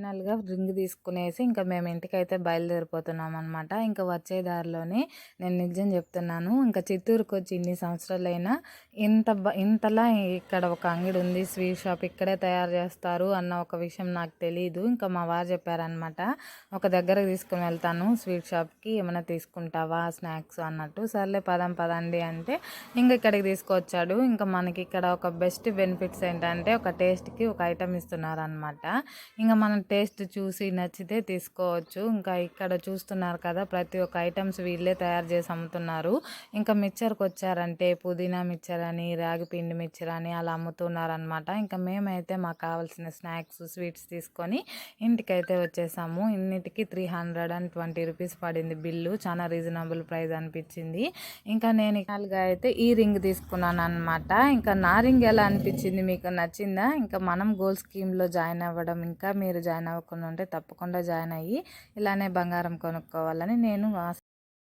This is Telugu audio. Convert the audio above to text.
ఫైనల్‌గా రింగ్ తీసుకునేసి ఇంకా మేము ఇంటికైతే బయలుదేరిపోతున్నాం అనమాట. ఇంకా వచ్చే దారిలోనే నేను నిజం చెప్తున్నాను. ఇంకా చిత్తూరుకొచ్చి ఇన్ని సంవత్సరాలైనా ఇంత బ ఇంతలా ఇక్కడ ఒక అంగడి ఉంది స్వీట్ షాప్ ఇక్కడే తయారు చేస్తారు అన్న ఒక విషయం నాకు తెలియదు ఇంకా మా వారు చెప్పారనమాట. ఒక దగ్గర తీసుకుని వెళ్తాను స్వీట్ షాప్‌కి ఏమైనా తీసుకుంటావా స్నాక్స్ అన్నట్టు. సర్లే పదం పదండి అంటే ఇంకా ఇక్కడికి తీసుకొచ్చాడు. ఇంకా మనకి ఇక్కడ ఒక బెస్ట్ బెనిఫిట్స్ ఏంటంటే ఒక టేస్ట్‌కి ఒక ఐటెమ్ ఇస్తున్నారనమాట. ఇంకా మనం టేస్ట్ చూసి నచ్చితే తీసుకోవచ్చు. ఇంకా ఇక్కడ చూస్తున్నారు కదా ప్రతి ఒక్క ఐటమ్స్ వీళ్ళే తయారు చేసి అమ్ముతున్నారు. ఇంకా మిక్చర్‌కి వచ్చారంటే పుదీనా మిక్చర్ అని, రాగి పిండి మిక్చర్ అని అలా అమ్ముతున్నారనమాట. ఇంకా మేమైతే మాకు కావాల్సిన స్నాక్స్, స్వీట్స్ తీసుకొని ఇంటికైతే వచ్చేసాము. ఇన్నిటికి three hundred and twenty rupees పడింది బిల్లు. చాలా రీజనబుల్ ప్రైస్ అనిపించింది. ఇంకా నేను ఇకాలుగా అయితే ఈ రింగ్ తీసుకున్నాను అనమాట. ఇంకా నా రింగ్ ఎలా అనిపించింది మీకు నచ్చిందా? ఇంకా మనం గోల్డ్ స్కీమ్‌లో జాయిన్ అవ్వడం ఇంకా మీరు జాయిన్ అవ్వకుండా ఉంటే తప్పకుండా జాయిన్ అయ్యి ఇలానే బంగారం కొనుక్కోవాలని నేను